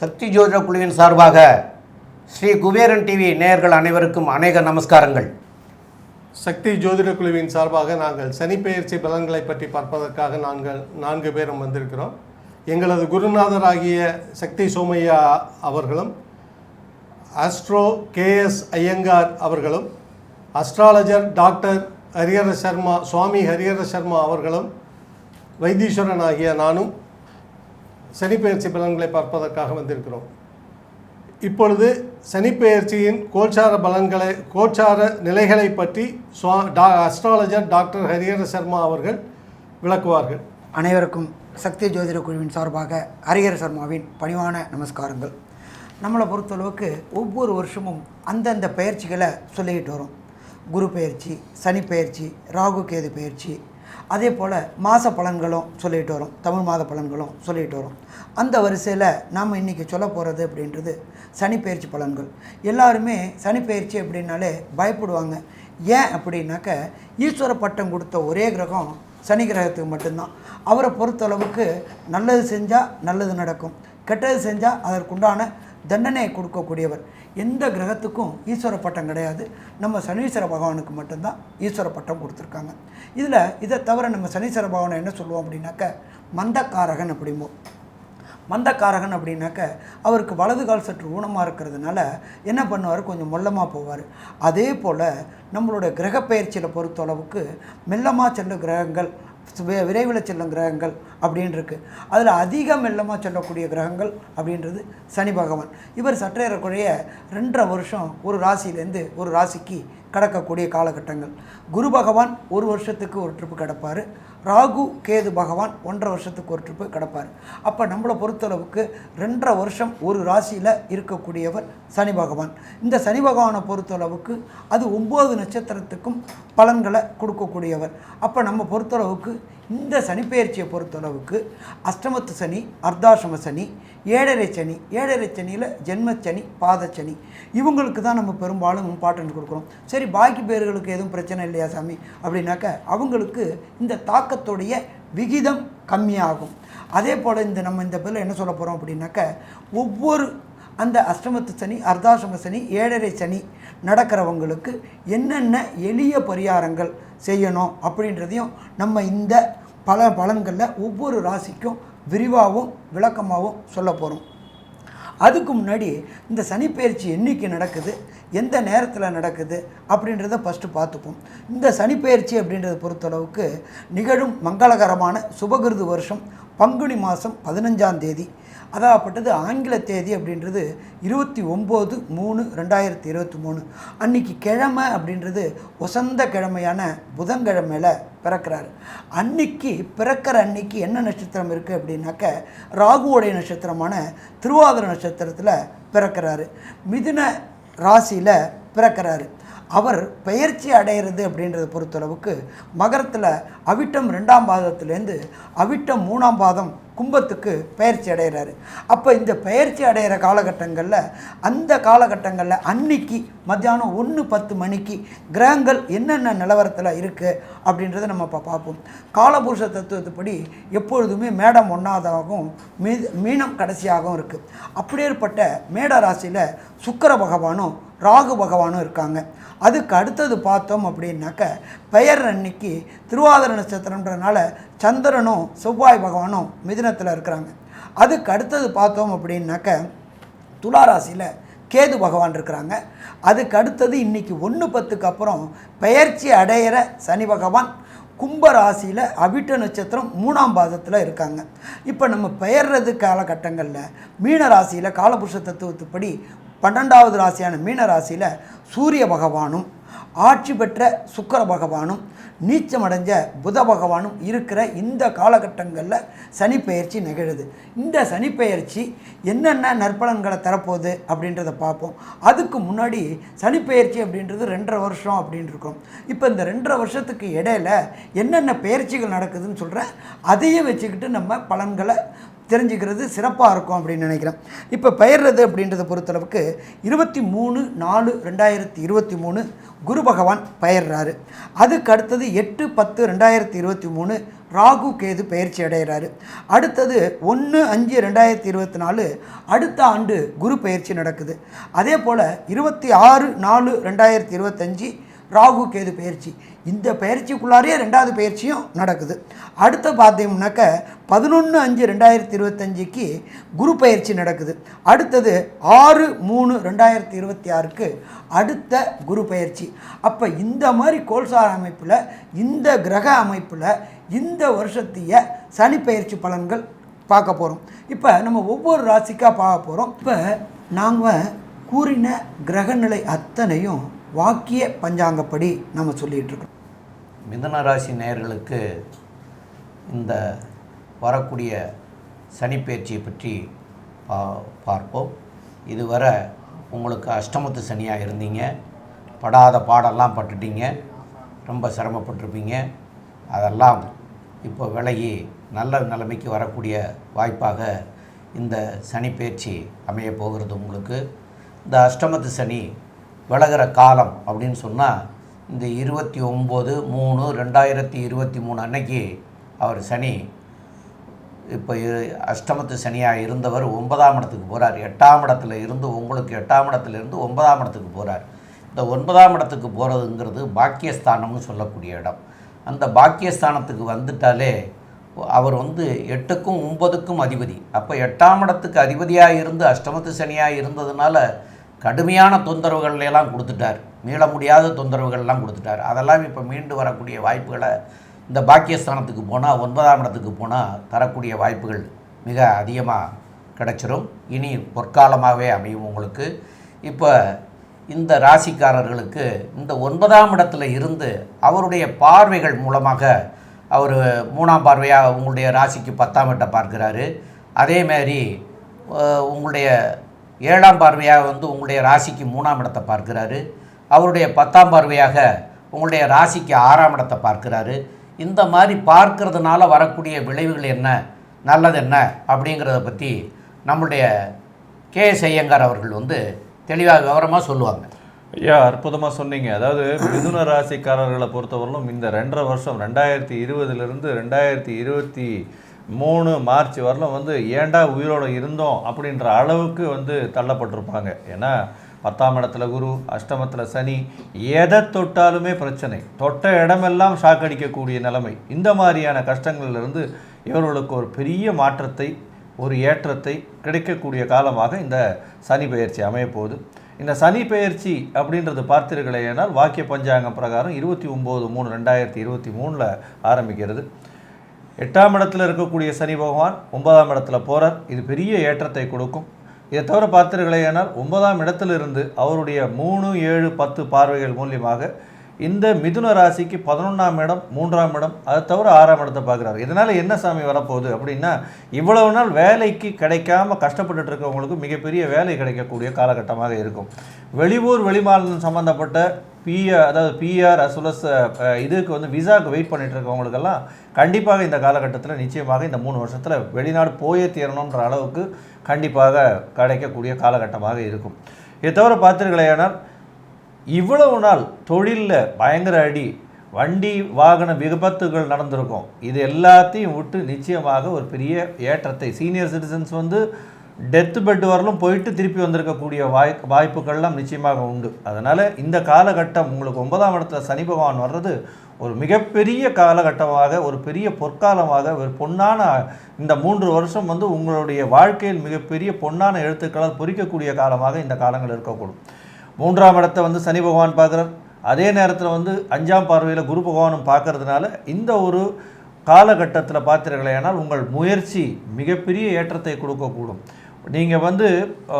சக்தி ஜோதிட குழுவின் சார்பாக ஸ்ரீ குபேரன் டிவி நேயர்கள் அனைவருக்கும் அநேக நமஸ்காரங்கள். சக்தி ஜோதிட குழுவின் சார்பாக நாங்கள் சனிப்பெயர்ச்சி பலன்களை பற்றி பார்ப்பதற்காக நாங்கள் நான்கு பேரும் வந்திருக்கிறோம். எங்களது குருநாதராகிய சக்தி சோமையா அவர்களும் ஆஸ்ட்ரோ கேஎஸ் ஐயங்கார் அவர்களும் அஸ்ட்ராலஜர் டாக்டர் ஹரிஹர சர்மா சுவாமி ஹரிஹர சர்மா அவர்களும் வைத்தீஸ்வரன் ஆகிய நானும் சனிப்பெயர்ச்சி பலன்களை பார்ப்பதற்காக வந்திருக்கிறோம். இப்பொழுது சனிப்பெயர்ச்சியின் கோச்சார பலன்களை கோச்சார நிலைகளை பற்றி சுவா டா அஸ்ட்ராலஜர் டாக்டர் ஹரிஹர சர்மா அவர்கள் விளக்குவார்கள். அனைவருக்கும் சக்தி ஜோதிட குழுவின் சார்பாக ஹரிஹர சர்மாவின் பணிவான நமஸ்காரங்கள். நம்மளை பொறுத்தளவுக்கு ஒவ்வொரு வருஷமும் அந்தந்த பயிற்சிகளை சொல்லிக்கிட்டு வரும். குரு பயிற்சி சனி பயிற்சி ராகு கேது பயிற்சி அதே போல் மாத பலன்களும் சொல்லிட்டு வரோம். தமிழ் மாத பலன்களும் சொல்லிட்டு வரும். அந்த வரிசையில் நாம் இன்றைக்கி சொல்ல போகிறது அப்படின்றது சனி பயிற்சி பலன்கள். எல்லாருமே சனி பயிற்சி அப்படின்னாலே பயப்படுவாங்க. ஏன் அப்படின்னாக்க ஈஸ்வர பட்டம் கொடுத்த ஒரே கிரகம் சனி கிரகத்துக்கு மட்டும்தான். அவரை பொறுத்தளவுக்கு நல்லது செஞ்சால் நல்லது நடக்கும். கெட்டது செஞ்சால் அதற்குண்டான தண்டனையை கொடுக்கக்கூடியவர். எந்த கிரகத்துக்கும் ஈஸ்வர பட்டம் கிடையாது. நம்ம சனீஸ்வர பகவானுக்கு மட்டும்தான் ஈஸ்வர பட்டம் கொடுத்துருக்காங்க. இதில் இதை தவிர நம்ம சனீஸ்வர பகவானை என்ன சொல்லுவோம் அப்படின்னாக்க மந்தக்காரகன் அப்படிம்போம். மந்தக்காரகன் அப்படின்னாக்க அவருக்கு வலது கால் சற்று ஊனமாக இருக்கிறதுனால என்ன பண்ணுவார்? கொஞ்சம் மொல்லமாக போவார். அதே போல் நம்மளோட கிரக பயிற்சியில் பொறுத்தளவுக்கு மெல்லமாக செல்லும் கிரகங்கள் விரைவில் செல்லும் கிரகங்கள் அப்படின்னு இருக்கு அதில் அதிக மெல்லமாக செல்லக்கூடிய கிரகங்கள் அப்படின்றது சனி பகவான். இவர் சற்றேறக்குறைய ரெண்டரை வருஷம் ஒரு ராசியிலேருந்து ஒரு ராசிக்கு கடக்கக்கூடிய காலகட்டங்கள். குரு பகவான் ஒரு வருஷத்துக்கு ஒரு ட்ரிப்பு கிடப்பார். ராகு கேது பகவான் ஒன்றரை வருஷத்துக்கு ஒரு ட்ரிப்பு கிடப்பார். அப்போ நம்மளை பொறுத்தளவுக்கு ரெண்டரை வருஷம் ஒரு ராசியில் இருக்கக்கூடியவர் சனி பகவான். இந்த சனி பகவானை பொறுத்தளவுக்கு அது ஒம்பது நட்சத்திரத்துக்கும் பலன்களை கொடுக்கக்கூடியவர். அப்போ நம்ம பொறுத்தளவுக்கு இந்த சனிப்பெயர்ச்சியை பொறுத்தளவுக்கு அஷ்டமத்து சனி அர்த்தாசிரம சனி ஏழரை சனி ஏழரை சனியில் ஜென்மச்சனி பாதச்சனி. இவங்களுக்கு தான் நம்ம பெரும்பாலும் இம்பார்ட்டன்ஸ் கொடுக்குறோம் சரி பாக்கி பேர்களுக்கு எதுவும் பிரச்சனை இல்லையா சாமி? அப்படின்னாக்க அவங்களுக்கு இந்த தாக்கத்துடைய விகிதம் கம்மியாகும். அதே போல் இந்த நம்ம இந்த பேரில் என்ன சொல்ல போகிறோம் அப்படின்னாக்க ஒவ்வொரு அந்த அஷ்டமத்து சனி அர்த்தாசிரம சனி ஏழரை சனி நடக்கிறவங்களுக்கு என்னென்ன எளிய பரிகாரங்கள் செய்யணும் அப்படின்றதையும் நம்ம இந்த பல பலன்களில் ஒவ்வொரு ராசிக்கும் விரிவாகவும் விளக்கமாகவும் சொல்ல போகிறோம். அதுக்கு முன்னாடி இந்த சனிப்பெயர்ச்சி என்றைக்கு நடக்குது எந்த நேரத்தில் நடக்குது அப்படின்றத ஃபஸ்ட்டு பார்த்துப்போம். இந்த சனிப்பெயர்ச்சி அப்படின்றத பொறுத்தளவுக்கு நிகழும் மங்களகரமான சுபகிருது வருஷம் பங்குனி மாதம் பதினஞ்சாம் தேதி. அதாகப்பட்டது ஆங்கில தேதி அப்படின்றது இருபத்தி ஒம்பது மூணு ரெண்டாயிரத்தி இருபத்தி மூணு. அன்னைக்கு கிழமை அப்படின்றது வசந்த கிழமையான புதன்கிழமையில் பிறக்கிறாரு. அன்னைக்கு பிறக்கிற அன்னைக்கு என்ன நட்சத்திரம் இருக்குது அப்படின்னாக்க ராகுவோடைய நட்சத்திரமான திருவாதிர நட்சத்திரத்தில் பிறக்கிறாரு. மிதுன ராசியில் பிறக்கிறாரு. அவர் பெயர்ச்சி அடையிறது அப்படின்றத பொறுத்தளவுக்கு மகரத்தில் அவிட்டம் ரெண்டாம் பாதத்துலேருந்து அவிட்டம் மூணாம் பாதம் கும்பத்துக்கு பயிற்சி அடைகிறாரு அப்போ இந்த பயிற்சி அடைகிற காலகட்டங்களில் அந்த காலகட்டங்களில் அன்னைக்கு மத்தியானம் ஒன்று பத்து மணிக்கு கிரகங்கள் என்னென்ன நிலவரத்தில் இருக்குது அப்படின்றத நம்ம இப்போ பார்ப்போம். காலபுருஷ தத்துவத்துப்படி எப்பொழுதுமே மேடம் ஒன்றாவதாகவும் மீ மீனம் கடைசியாகவும் இருக்குது அப்படியேற்பட்ட மேட ராசியில் சுக்கர பகவானும் ராகு பகவானும் இருக்காங்க. அதுக்கு அடுத்தது பார்த்தோம் அப்படின்னாக்க பெயர் அன்னைக்கு திருவாதிர நட்சத்திரம்ன்றனால சந்திரனும் செவ்வாய் பகவானும் மிதுனத்தில் இருக்கிறாங்க. அதுக்கு அடுத்தது பார்த்தோம் அப்படின்னாக்க துலா ராசியில் கேது பகவான் இருக்கிறாங்க. அதுக்கு அடுத்தது இன்றைக்கி ஒன்று பத்துக்கு அப்புறம் பெயர்ச்சி அடையிற சனி பகவான் கும்ப ராசியில் அவிட்ட நட்சத்திரம் மூணாம் பாதத்தில் இருக்காங்க. இப்போ நம்ம பெயர்றது காலகட்டங்களில் மீன ராசியில் காலபுருஷ தத்துவத்துப்படி பன்னெண்டாவது ராசியான மீன ராசியில் சூரிய பகவானும் ஆட்சி பெற்ற சுக்கர பகவானும் நீச்சமடைஞ்ச புத பகவானும் இருக்கிற இந்த காலகட்டங்களில் சனிப்பெயர்ச்சி நிகழுது. இந்த சனிப்பெயர்ச்சி என்னென்ன நற்பலன்களை தரப்போகுது அப்படின்றத பார்ப்போம். அதுக்கு முன்னாடி சனிப்பெயர்ச்சி அப்படின்றது ரெண்டரை வருஷம் அப்படின்னு இருக்கோம். இப்போ இந்த ரெண்டரை வருஷத்துக்கு இடையில என்னென்ன பெயர்ச்சிகள் நடக்குதுன்னு சொல்கிறேன் அதையும் வச்சுக்கிட்டு நம்ம பலன்களை தெரிஞ்சுக்கிறது சிறப்பாக இருக்கும் அப்படின்னு நினைக்கிறேன். இப்போ பெயர்றது அப்படின்றத பொறுத்தளவுக்கு இருபத்தி மூணு நாலு ரெண்டாயிரத்தி இருபத்தி மூணு குரு பகவான் பெயர்றாரு. அதுக்கு அடுத்தது எட்டு பத்து ரெண்டாயிரத்தி இருபத்தி மூணு ராகு கேது பயிற்சி அடைகிறாரு. அடுத்தது ஒன்று அஞ்சு ரெண்டாயிரத்தி இருபத்தி நாலு அடுத்த ஆண்டு குரு பயிற்சி நடக்குது. அதே போல் இருபத்தி ஆறு நாலு ரெண்டாயிரத்தி இருபத்தஞ்சி ராகு கேது பயிற்சி. இந்த பயிற்சிக்குள்ளாரே ரெண்டாவது பயிற்சியும் நடக்குது. அடுத்து பார்த்தீங்கன்னாக்க பதினொன்று அஞ்சு ரெண்டாயிரத்தி இருபத்தஞ்சிக்கு குரு பயிற்சி நடக்குது. அடுத்தது ஆறு மூணு ரெண்டாயிரத்தி இருபத்தி ஆறுக்கு அடுத்த குரு பயிற்சி. அப்போ இந்த மாதிரி கோல்சார் அமைப்பில் இந்த கிரக அமைப்பில் இந்த வருஷத்திய சனி பயிற்சி பலன்கள் பார்க்க போகிறோம் இப்போ நம்ம ஒவ்வொரு ராசிக்காக பார்க்க போகிறோம் இப்போ நாங்கள் கூறின கிரகநிலை அத்தனையும் வாக்கிய பஞ்சாங்கப்படி நம்ம சொல்லிகிட்டு இருக்கோம் ராசி நேயர்களுக்கு இந்த வரக்கூடிய சனிப்பெயர்ச்சியை பற்றி பா பார்ப்போம். இதுவரை உங்களுக்கு அஷ்டமத்து சனியாக இருந்தீங்க. படாத பாடெல்லாம் பட்டுட்டீங்க. ரொம்ப சிரமப்பட்டிருப்பீங்க. அதெல்லாம் இப்போ விலகி நல்ல நிலைமைக்கு வரக்கூடிய வாய்ப்பாக இந்த சனிப்பயிற்சி அமைய போகிறது உங்களுக்கு. இந்த அஷ்டமத்து சனி விலகிற காலம் அப்படின்னு சொன்னால் இந்த இருபத்தி ஒம்பது மூணு ரெண்டாயிரத்தி இருபத்தி மூணு அன்னைக்கு அவர் சனி இப்போ அஷ்டமத்து சனியாக இருந்தவர் ஒன்பதாம் இடத்துக்கு போகிறார் எட்டாம் இடத்துல இருந்து உங்களுக்கு எட்டாம் இடத்துல இருந்து ஒன்பதாம் இடத்துக்கு போகிறார் இந்த ஒன்பதாம் இடத்துக்கு போகிறதுங்கிறது பாக்கியஸ்தானம்னு சொல்லக்கூடிய இடம். அந்த பாக்கியஸ்தானத்துக்கு வந்துட்டாலே அவர் வந்து எட்டுக்கும் ஒன்பதுக்கும் அதிபதி. அப்போ எட்டாம் இடத்துக்கு அதிபதியாக இருந்து அஷ்டமத்து சனியாக இருந்ததுனால கடுமையான தொந்தரவுகள்லாம் கொடுத்துட்டார். மீள முடியாத தொந்தரவுகள்லாம் கொடுத்துட்டார். அதெல்லாம் இப்போ மீண்டு வரக்கூடிய வாய்ப்புகளை இந்த பாக்கியஸ்தானத்துக்கு போனால் ஒன்பதாம் இடத்துக்கு போனால் தரக்கூடிய வாய்ப்புகள் மிக அதிகமாக கிடச்சிரும். இனி பொற்காலமாகவே அமையும் உங்களுக்கு. இப்போ இந்த ராசிக்காரர்களுக்கு இந்த ஒன்பதாம் இடத்துல இருந்து அவருடைய பார்வைகள் மூலமாக அவர் மூணாம் பார்வையாக உங்களுடைய ராசிக்கு பத்தாம் இடத்தை பார்க்குறாரு. அதேமாரி உங்களுடைய ஏழாம் பார்வையாக வந்து உங்களுடைய ராசிக்கு மூணாம் இடத்தை பார்க்குறாரு. அவருடைய பத்தாம் பார்வையாக உங்களுடைய ராசிக்கு ஆறாம் இடத்தை பார்க்குறாரு. இந்த மாதிரி பார்க்கறதுனால வரக்கூடிய விளைவுகள் என்ன? நல்லது என்ன? அப்படிங்கிறத பற்றி நம்முடைய கே எஸ் ஐயங்கார் அவர்கள் வந்து தெளிவாக விவரமாக சொல்லுவாங்க. ஐயா அற்புதமாக சொன்னீங்க. அதாவது மிதுன ராசிக்காரர்களை பொறுத்தவரையிலும் இந்த ரெண்டரை வருஷம் ரெண்டாயிரத்தி இருபதுலேருந்து ரெண்டாயிரத்தி இருபத்தி மூணு மார்ச் வரலும் வந்து ஏன்டா உயிரோட இருந்தோம் அப்படின்ற அளவுக்கு வந்து தள்ளப்பட்டிருப்பாங்க. ஏன்னா பத்தாம் இடத்துல குரு அஷ்டமத்தில் சனி எதை தொட்டாலுமே பிரச்சனை. தொட்ட இடமெல்லாம் ஷாக் அடிக்கக்கூடிய நிலைமை. இந்த மாதிரியான கஷ்டங்கள்லேருந்து இவர்களுக்கு ஒரு பெரிய மாற்றத்தை ஒரு ஏற்றத்தை கிடைக்கக்கூடிய காலமாக இந்த சனி பயிற்சி அமையப்போகுது. இந்த சனி பெயர்ச்சி அப்படின்றது பார்த்தீர்களேனால் வாக்கிய பஞ்சாங்கம் பிரகாரம் இருபத்தி ஒம்பது மூணு ரெண்டாயிரத்தி இருபத்தி மூணில் ஆரம்பிக்கிறது. எட்டாம் இடத்துல இருக்கக்கூடிய சனி பகவான் ஒன்பதாம் இடத்துல போகிறார் இது பெரிய ஏற்றத்தை கொடுக்கும். இதை தவிர பார்த்தீர்களேனால் ஒன்பதாம் இடத்திலிருந்து அவருடைய மூணு ஏழு பத்து பார்வைகள் மூலியமாக இந்த மிதுன ராசிக்கு பதினொன்றாம் இடம் மூன்றாம் இடம் அதை தவிர ஆறாம் இடத்தை பார்க்குறாரு. இதனால் என்ன சாமி வரப்போகுது அப்படின்னா இவ்வளவு நாள் வேலைக்கு கிடைக்காம கஷ்டப்பட்டுட்டு இருக்கவங்களுக்கு மிகப்பெரிய வேலை கிடைக்கக்கூடிய காலகட்டமாக இருக்கும். வெளியூர் வெளிமாநிலம் சம்மந்தப்பட்ட பிஆர் அதாவது பிஆர் அசுலஸ் இதுக்கு வந்து விசாவுக்கு வெயிட் பண்ணிட்டு இருக்கவங்களுக்கெல்லாம் கண்டிப்பாக இந்த காலகட்டத்தில் நிச்சயமாக இந்த மூணு வருஷத்தில் வெளிநாடு போயே தீரணுன்ற அளவுக்கு கண்டிப்பாக கிடைக்கக்கூடிய காலகட்டமாக இருக்கும். இதை தவிர பார்த்தீர்களேயானால் இவ்வளவு நாள் தொழிலில் பயங்கர அடி வண்டி வாகன விபத்துகள் நடந்திருக்கும். இது எல்லாத்தையும் விட்டு நிச்சயமாக ஒரு பெரிய ஏற்றத்தை சீனியர் சிட்டிசன்ஸ் வந்து டெத்து பெட் வரலும் போயிட்டு திருப்பி வந்திருக்கக்கூடிய வாய் வாய்ப்புகள்லாம் நிச்சயமாக உண்டு. அதனால் இந்த காலகட்டம் உங்களுக்கு ஒன்பதாம் இடத்துல சனி பகவான் வர்றது ஒரு மிகப்பெரிய காலகட்டமாக ஒரு பெரிய பொற்காலமாக ஒரு பொன்னான இந்த மூன்று வருஷம் வந்து உங்களுடைய வாழ்க்கையில் மிகப்பெரிய பொன்னான எழுத்துக்களால் பொறிக்கக்கூடிய காலமாக இந்த காலங்கள் இருக்கக்கூடும். மூன்றாம் இடத்தை வந்து சனி பகவான் பார்க்குறார். அதே நேரத்தில் வந்து அஞ்சாம் பார்வையில் குரு பகவானும் பார்க்கறதுனால இந்த ஒரு காலகட்டத்தில் பார்த்தீர்களேனால் உங்கள் முயற்சி மிகப்பெரிய ஏற்றத்தை கொடுக்கக்கூடும். நீங்கள் வந்து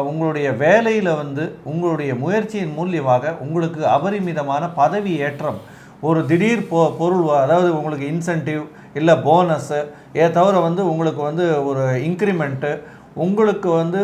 உங்களுடைய வேலையில் வந்து உங்களுடைய முயற்சியின் மூலியமாக உங்களுக்கு அபரிமிதமான பதவி ஏற்றம் ஒரு திடீர் பொ பொருள் அதாவது உங்களுக்கு இன்சென்டிவ் இல்லை போனஸ்ஸு ஏ தவிர வந்து உங்களுக்கு வந்து ஒரு இன்க்ரிமெண்ட்டு உங்களுக்கு வந்து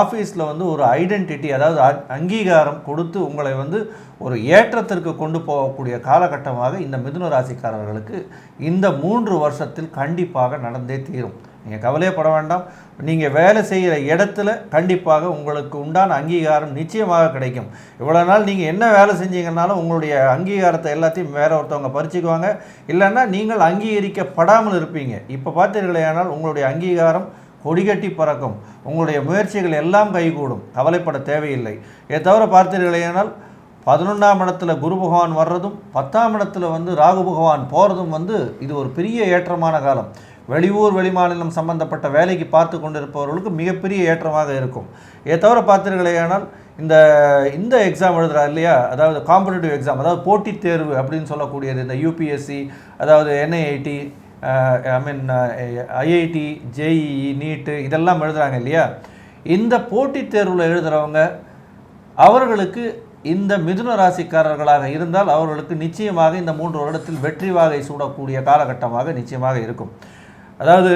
ஆஃபீஸில் வந்து ஒரு ஐடென்டிட்டி அதாவது அங்கீகாரம் கொடுத்து உங்களை வந்து ஒரு ஏற்றத்திற்கு கொண்டு போகக்கூடிய காலகட்டமாக இந்த மிதுன ராசிக்காரர்களுக்கு இந்த மூன்று வருஷத்தில் கண்டிப்பாக நடந்தே தீரும். நீங்கள் கவலையப்பட வேண்டாம். நீங்கள் வேலை செய்கிற இடத்துல கண்டிப்பாக உங்களுக்கு உண்டான அங்கீகாரம் நிச்சயமாக கிடைக்கும். இவ்வளோ நாள் நீங்கள் என்ன வேலை செஞ்சீங்கன்னாலும் உங்களுடைய அங்கீகாரத்தை எல்லாத்தையும் வேற ஒருத்தவங்க பறிச்சுக்குவாங்க. இல்லைன்னா நீங்கள் அங்கீகரிக்கப்படாமல் இருப்பீங்க. இப்போ பார்த்தீர்களேயானால் உங்களுடைய அங்கீகாரம் கொடிகட்டி பறக்கும். உங்களுடைய முயற்சிகள் எல்லாம் கைகூடும். கவலைப்பட தேவையில்லை. இதை தவிர பார்த்தீர்களேனால் பதினொன்றாம் இடத்துல குரு பகவான் வர்றதும் பத்தாம் இடத்துல வந்து ராகு பகவான் போகிறதும் வந்து இது ஒரு பெரிய ஏற்றமான காலம். வெளியூர் வெளிமாநிலம் சம்பந்தப்பட்ட வேலைக்கு பார்த்து கொண்டிருப்பவர்களுக்கு மிகப்பெரிய ஏற்றமாக இருக்கும். இதை தவிர பார்த்தீர்களேயானால் இந்த இந்த எக்ஸாம் எழுதுறா இல்லையா? அதாவது காம்படிட்டிவ் எக்ஸாம் அதாவது போட்டித் தேர்வு அப்படின்னு சொல்லக்கூடியது இந்த யூபிஎஸ்சி அதாவது NIIT I mean IIT JEE NEET இதெல்லாம் எழுதுகிறாங்க இல்லையா? இந்த போட்டித் தேர்வில் எழுதுகிறவங்க அவர்களுக்கு இந்த மிதுன ராசிக்காரர்களாக இருந்தால் அவர்களுக்கு நிச்சயமாக இந்த மூன்று வருடத்தில் வெற்றி வாகை சூடக்கூடிய காலகட்டமாக நிச்சயமாக இருக்கும். அதாவது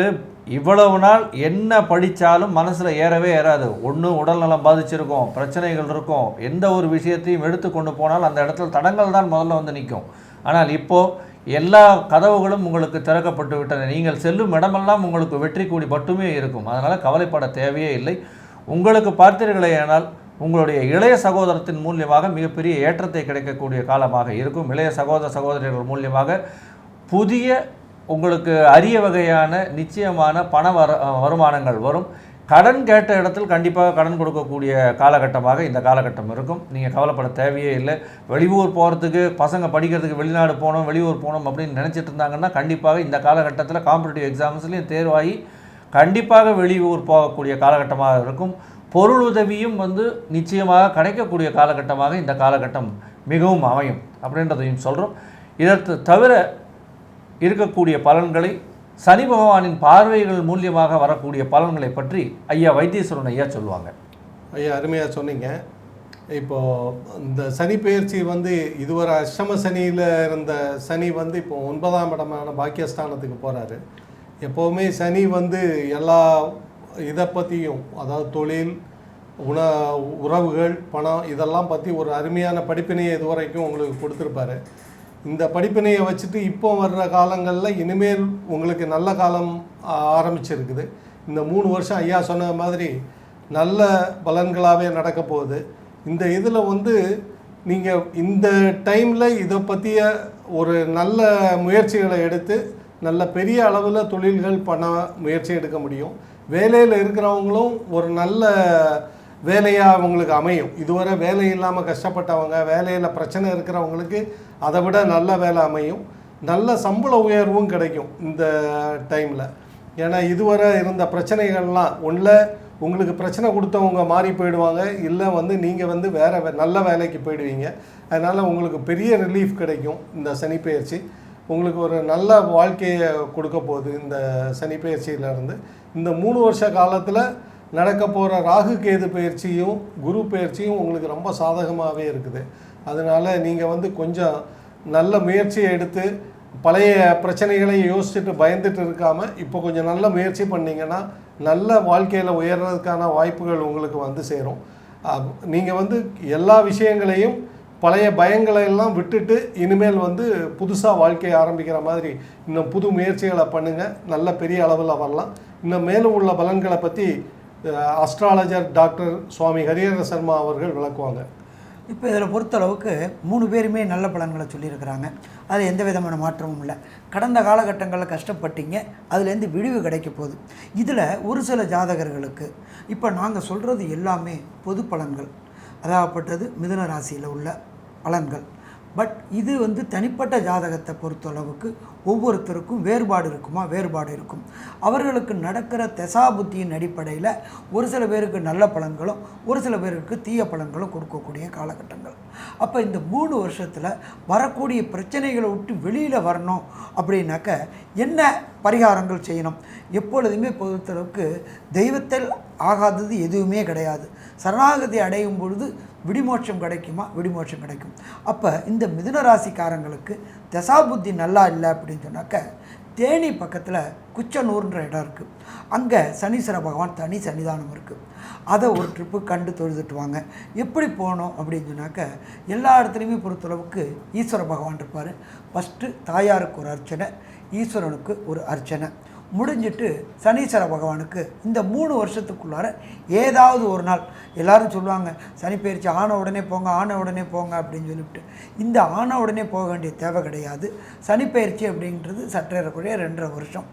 இவ்வளவு நாள் என்ன படித்தாலும் மனசில் ஏறவே ஏறாது. ஒன்று உடல்நலம் பாதிச்சிருக்கும் பிரச்சனைகள் இருக்கும் எந்த ஒரு விஷயத்தையும் எடுத்து கொண்டு போனால் அந்த இடத்துல தடங்கள் தான் முதல்ல வந்து நிற்கும். ஆனால் இப்போது எல்லா கதவுகளும் உங்களுக்கு திறக்கப்பட்டு விட்டன. நீங்கள் செல்லும் இடமெல்லாம் உங்களுக்கு வெற்றி கூடி மட்டுமே இருக்கும். அதனால் கவலைப்பட தேவையே இல்லை. உங்களுக்கு பார்த்தீர்களேயானால் உங்களுடைய இளைய சகோதரத்தின் மூலியமாக மிகப்பெரிய ஏற்றத்தை கிடைக்கக்கூடிய காலமாக இருக்கும். இளைய சகோதர சகோதரிகள் மூலியமாக புதிய உங்களுக்கு அரிய வகையான நிச்சயமான பண வர வருமானங்கள் வரும். கடன் கேட்ட இடத்தில் கண்டிப்பாக கடன் கொடுக்கக்கூடிய காலகட்டமாக இந்த காலகட்டம் இருக்கும். நீங்கள் கவலைப்பட தேவையே இல்லை. வெளியூர் போகிறதுக்கு பசங்க படிக்கிறதுக்கு வெளிநாடு போகணும் வெளியூர் போகணும் அப்படின்னு நினச்சிட்டு இருந்தாங்கன்னா கண்டிப்பாக இந்த காலகட்டத்தில் காம்படிட்டிவ் எக்ஸாம்ஸ்லேயும் தேர்வாகி கண்டிப்பாக வெளியூர் போகக்கூடிய காலகட்டமாக இருக்கும். பொருள் உதவியும் வந்து நிச்சயமாக கிடைக்கக்கூடிய காலகட்டமாக இந்த காலகட்டம் மிகவும் அமையும் அப்படின்றதையும் சொல்கிறோம் இதற்கு தவிர இருக்கக்கூடிய பலன்களை சனி பகவானின் பார்வைகள் மூலியமாக வரக்கூடிய பலன்களை பற்றி ஐயா வைத்தீஸ்வரன் ஐயா சொல்லுவாங்க. ஐயா அருமையாக சொன்னீங்க. இப்போது இந்த சனி பயிற்சி வந்து இதுவரை அஷ்டம சனியில் இருந்த சனி வந்து இப்போ ஒன்பதாம் இடமான பாக்கியஸ்தானத்துக்கு போகிறாரு எப்போவுமே சனி வந்து எல்லா இதை பற்றியும் அதாவது தொழில் உண உறவுகள் பணம் இதெல்லாம் பற்றி ஒரு அருமையான படிப்பினையை இதுவரைக்கும் உங்களுக்கு கொடுத்துருப்பாரு. இந்த படிப்பினையை வச்சுட்டு இப்போ வர்ற காலங்களில் இனிமேல் உங்களுக்கு நல்ல காலம் ஆ, ஆரம்பிச்சிருக்குது. இந்த மூணு வருஷம் ஐயா சொன்ன மாதிரி நல்ல பலன்களாகவே நடக்க போகுது. இந்த இதில் வந்து நீங்கள் இந்த டைமில் இதை பற்றிய ஒரு நல்ல முயற்சிகளை எடுத்து நல்ல பெரிய அளவில் தொழில்கள் பண்ண முயற்சி எடுக்க முடியும். வேலையில் இருக்கிறவங்களும் ஒரு நல்ல வேலையாக அவங்களுக்கு அமையும். இதுவரை வேலை இல்லாமல் கஷ்டப்பட்டவங்க வேலையில் பிரச்சனை இருக்கிறவங்களுக்கு அதை விட நல்ல வேலை அமையும். நல்ல சம்பள உயர்வும் கிடைக்கும் இந்த டைமில் ஏன்னா இதுவரை இருந்த பிரச்சனைகள்லாம் ஒன்றில் உங்களுக்கு பிரச்சனை கொடுத்தவங்க மாறி போயிடுவாங்க இல்லை வந்து நீங்கள் வந்து வேறு வே நல்ல வேலைக்கு போயிடுவீங்க. அதனால் உங்களுக்கு பெரிய ரிலீஃப் கிடைக்கும் இந்த சனிப்பெயர்ச்சி. உங்களுக்கு ஒரு நல்ல வாழ்க்கையை கொடுக்க போகுது இந்த சனிப்பெயர்ச்சியிலேருந்து. இந்த மூணு வருஷ காலத்தில் நடக்க போகிற ராகு கேது பயிற்சியும் குரு பயிற்சியும் உங்களுக்கு ரொம்ப சாதகமாகவே இருக்குது. அதனால் நீங்கள் வந்து கொஞ்சம் நல்ல முயற்சியை எடுத்து பழைய பிரச்சனைகளை யோசிச்சுட்டு பயந்துட்டு இருக்காமல் இப்போ கொஞ்சம் நல்ல முயற்சி பண்ணிங்கன்னா நல்ல வாழ்க்கையில் உயர்றதுக்கான வாய்ப்புகள் உங்களுக்கு வந்து சேரும். நீங்கள் வந்து எல்லா விஷயங்களையும் பழைய பயங்களை எல்லாம் விட்டுட்டு இனிமேல் வந்து புதுசாக வாழ்க்கையை ஆரம்பிக்கிற மாதிரி இன்னும் புது முயற்சிகளை பண்ணுங்கள் நல்ல பெரிய அளவில் வரலாம். இன்னும் மேலும் உள்ள பலன்களை பற்றி அஸ்ட்ராலஜர் டாக்டர் சுவாமி ஹரிஹர சர்மா அவர்கள் விளக்குவாங்க. இப்போ இதில் பொறுத்தளவுக்கு மூணு பேருமே நல்ல பலன்களை சொல்லியிருக்கிறாங்க. அதில் எந்த விதமான மாற்றமும் இல்லை. கடந்த காலகட்டங்களில் கஷ்டப்பட்டீங்க அதுலேருந்து விடிவு கிடைக்க போகுது. இதில் ஒரு சில ஜாதகர்களுக்கு இப்போ நாங்கள் சொல்கிறது எல்லாமே பொது பலன்கள். அதாகப்பட்டது மிதுன ராசியில் உள்ள பலன்கள். பட் இது வந்து தனிப்பட்ட ஜாதகத்தை பொறுத்தளவுக்கு ஒவ்வொருத்தருக்கும் வேறுபாடு இருக்குமா? வேறுபாடு இருக்கும். அவர்களுக்கு நடக்கிற தசாபுத்தியின் அடிப்படையில் ஒரு சில பேருக்கு நல்ல பலன்களும் ஒரு சில பேருக்கு தீய பலன்களும் கொடுக்கக்கூடிய காலகட்டங்கள். அப்போ இந்த மூணு வருஷத்தில் வரக்கூடிய பிரச்சனைகளை விட்டு வெளியில் வரணும் அப்படின்னாக்க என்ன பரிகாரங்கள் செய்யணும்? எப்பொழுதுமே பொறுத்தளவுக்கு தெய்வத்தில் ஆகாதது எதுவுமே கிடையாது. சரணாகதி அடையும் பொழுது விடிமோட்சம் கிடைக்குமா? விடிமோட்சம் கிடைக்கும். அப்போ இந்த மிதுன ராசிக்காரங்களுக்கு தசாபுத்தி நல்லா இல்லை அப்படின்னு சொன்னாக்க தேனி பக்கத்தில் குச்சனூர்ன்ற இடம் இருக்குது அங்கே சனீஸ்வர பகவான் தனி சன்னிதானம் இருக்குது அதை ஒரு ட்ரிப்பு கண்டு தொழுதுட்டு வாங்க எப்படி போனோம் அப்படின்னு சொன்னாக்க எல்லா இடத்துலையுமே பொறுத்தளவுக்கு ஈஸ்வர பகவான் இருப்பார். ஃபஸ்ட்டு தாயாருக்கு ஒரு அர்ச்சனை ஈஸ்வரனுக்கு ஒரு அர்ச்சனை. முடிஞ்சிட்டு சனீஸ்வர பகவானுக்கு இந்த மூணு வருஷத்துக்குள்ளார ஏதாவது ஒரு நாள் எல்லாரும் சொல்லுவாங்க சனி பயிற்சி ஆன உடனே போங்க ஆன உடனே போங்க அப்படின்னு சொல்லிவிட்டு இந்த ஆன உடனே போக வேண்டிய தேவை கிடையாது. சனி பயிற்சி அப்படின்றது சற்றேறக்குறைய ரெண்டரை வருஷம்.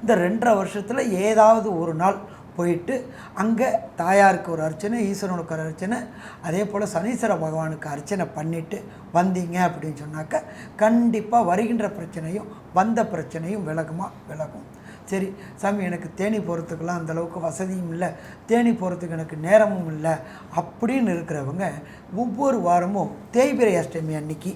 இந்த ரெண்டரை வருஷத்தில் ஏதாவது ஒரு நாள் போயிட்டு அங்கே தாயாருக்கு ஒரு அர்ச்சனை ஈஸ்வரனுக்கு ஒரு அர்ச்சனை அதே போல் சனீஸ்வர பகவானுக்கு அர்ச்சனை பண்ணிவிட்டு வந்தீங்க அப்படின்னு சொன்னாக்க கண்டிப்பாக வருகின்ற பிரச்சனையும் வந்த பிரச்சனையும் விலகுமா? விலகும். சரி சாமி எனக்கு தேனி போகிறதுக்கெல்லாம் அந்த அளவுக்கு வசதியும் இல்லை தேனி போகிறதுக்கு எனக்கு நேரமும் இல்லை அப்படின்னு இருக்கிறவங்க ஒவ்வொரு வாரமும் தேய்பிரை அஷ்டமி அன்னைக்கு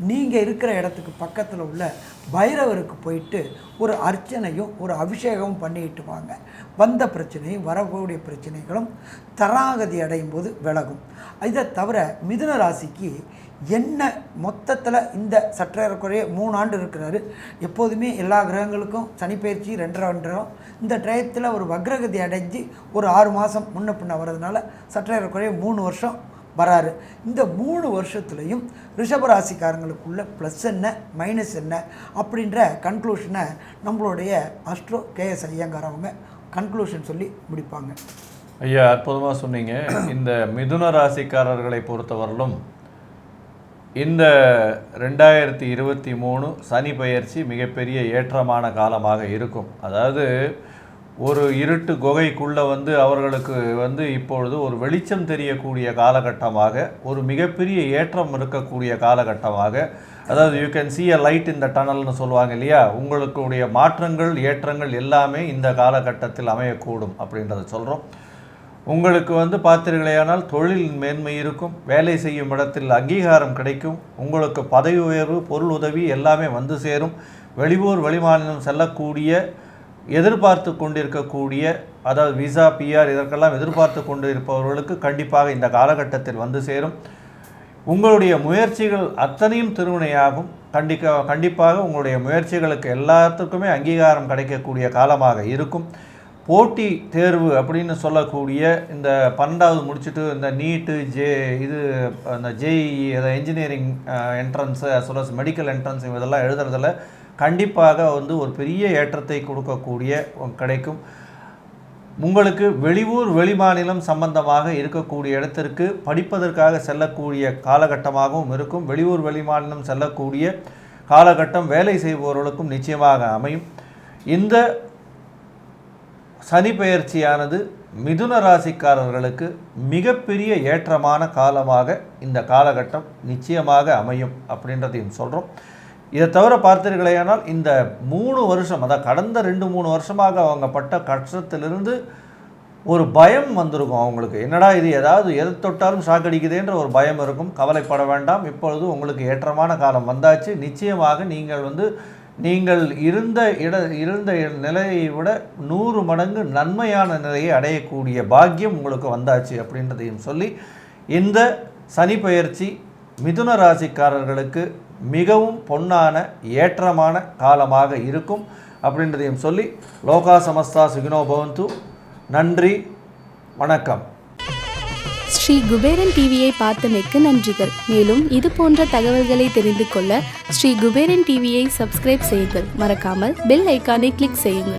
நீங்கள் இருக்கிற இடத்துக்கு பக்கத்தில் உள்ள பைரவருக்கு போயிட்டு ஒரு அர்ச்சனையும் ஒரு அபிஷேகமும் பண்ணிட்டு வாங்க வந்த பிரச்சனையும் வரக்கூடிய பிரச்சனைகளும் தராகதி அடையும் போது விலகும். இதை தவிர மிதுன ராசிக்கு என்ன மொத்தத்தில் இந்த சற்றேறக்குறைய மூணு ஆண்டு இருக்கிறாரு. எப்போதுமே எல்லா கிரகங்களுக்கும் சனிப்பயிற்சி ரெண்டரை ரெண்டரம் இந்த டயத்தில் ஒரு வக்ரகதி அடைஞ்சு ஒரு ஆறு மாதம் முன்ன பின்ன வர்றதுனால சற்றேறக்குறைய மூணு வருஷம் வராரு. இந்த மூணு வருஷத்துலையும் ரிஷபராசிக்காரங்களுக்குள்ள ப்ளஸ் என்ன மைனஸ் என்ன அப்படின்ற கன்க்ளூஷனை நம்மளுடைய அஸ்ட்ரோ கேஎஸ் ஐயங்கார் அவங்க கன்க்ளூஷன் சொல்லி முடிப்பாங்க. ஐயா அற்புதமாக சொன்னீங்க. இந்த மிதுன ராசிக்காரர்களை பொறுத்தவரையிலும் இந்த ரெண்டாயிரத்தி இருபத்தி மூணு சனி பயிற்சி மிகப்பெரிய ஏற்றமான காலமாக இருக்கும். அதாவது ஒரு இருட்டு குகைக்குள்ளே வந்து அவர்களுக்கு வந்து இப்பொழுது ஒரு வெளிச்சம் தெரியக்கூடிய காலகட்டமாக ஒரு மிகப்பெரிய ஏற்றம் இருக்கக்கூடிய காலகட்டமாக அதாவது you can see a light இந்த டனல்னு சொல்லுவாங்க இல்லையா? உங்களுக்குடைய மாற்றங்கள் ஏற்றங்கள் எல்லாமே இந்த காலகட்டத்தில் அமையக்கூடும் அப்படின்றத சொல்கிறோம் உங்களுக்கு வந்து பார்த்தீர்களேயானால் தொழில் மேன்மை இருக்கும் வேலை செய்யும் இடத்தில் அங்கீகாரம் கிடைக்கும் உங்களுக்கு பதவி உயர்வு பொருள் உதவி எல்லாமே வந்து சேரும் வெளியூர் வெளிமாநிலம் செல்லக்கூடிய எதிர்பார்த்து கொண்டிருக்கக்கூடிய அதாவது விசா பிஆர் இதற்கெல்லாம் எதிர்பார்த்து கொண்டு இருப்பவர்களுக்கு கண்டிப்பாக இந்த காலகட்டத்தில் வந்து சேரும். உங்களுடைய முயற்சிகள் அத்தனையும் திருவினையாகும். கண்டிக்க கண்டிப்பாக உங்களுடைய முயற்சிகளுக்கு எல்லாத்துக்குமே அங்கீகாரம் கிடைக்கக்கூடிய காலமாக இருக்கும். போட்டி தேர்வு அப்படின்னு சொல்லக்கூடிய இந்த பன்னெண்டாவது முடிச்சுட்டு இந்த நீட்டு ஜே இது அந்த ஜேஇஇ அதை engineering entrance as well as medical entrance இதெல்லாம் எழுதுறதில் கண்டிப்பாக வந்து ஒரு பெரிய ஏற்றத்தை கொடுக்கக்கூடிய கிடைக்கும். உங்களுக்கு வெளியூர் வெளிமாநிலம் சம்பந்தமாக இருக்கக்கூடிய இடத்திற்கு படிப்பதற்காக செல்லக்கூடிய காலகட்டமாகவும் இருக்கும். வெளியூர் வெளிமாநிலம் செல்லக்கூடிய காலகட்டம் வேலை செய்பவர்களுக்கும் நிச்சயமாக அமையும். இந்த சனி பெயர்ச்சியானது மிதுன ராசிக்காரர்களுக்கு மிகப்பெரிய ஏற்றமான காலமாக இந்த காலகட்டம் நிச்சயமாக அமையும் அப்படின்றதையும் சொல்கிறோம் இதை தவிர பார்த்தீர்களேயானால் இந்த மூணு வருஷம் அதாவது கடந்த ரெண்டு மூணு வருஷமாக அவங்க பட்ட கஷ்டத்திலிருந்து ஒரு பயம் வந்திருக்கும் அவங்களுக்கு. என்னடா இது ஏதாவது எதை தொட்டாலும் ஷாக் அடிக்குதேன்ற ஒரு பயம் இருக்கும். கவலைப்பட வேண்டாம். இப்பொழுது உங்களுக்கு ஏற்றமான காலம் வந்தாச்சு. நிச்சயமாக நீங்கள் வந்து நீங்கள் இருந்த இட இருந்த நிலையை விட நூறு மடங்கு நன்மையான நிலையை அடையக்கூடிய பாக்கியம் உங்களுக்கு வந்தாச்சு அப்படின்றதையும் சொல்லி இந்த சனி பயிற்சி மிதுன ராசிக்காரர்களுக்கு மிகவும் பொன்னான ஏற்றமான காலமாக இருக்கும் அப்படின்றதையும் சொல்லி லோகா சமஸ்தா சுகினோ பவந்து. நன்றி வணக்கம். ஸ்ரீ குபேரன் டிவியை பார்த்தமைக்கு நன்றிகள். மேலும் இது போன்ற தகவல்களை தெரிந்து கொள்ள ஸ்ரீ குபேரன் டிவியை சப்ஸ்கிரைப் செய்யுங்கள். மறக்காமல் பெல் ஐக்கானை கிளிக் செய்யுங்கள்.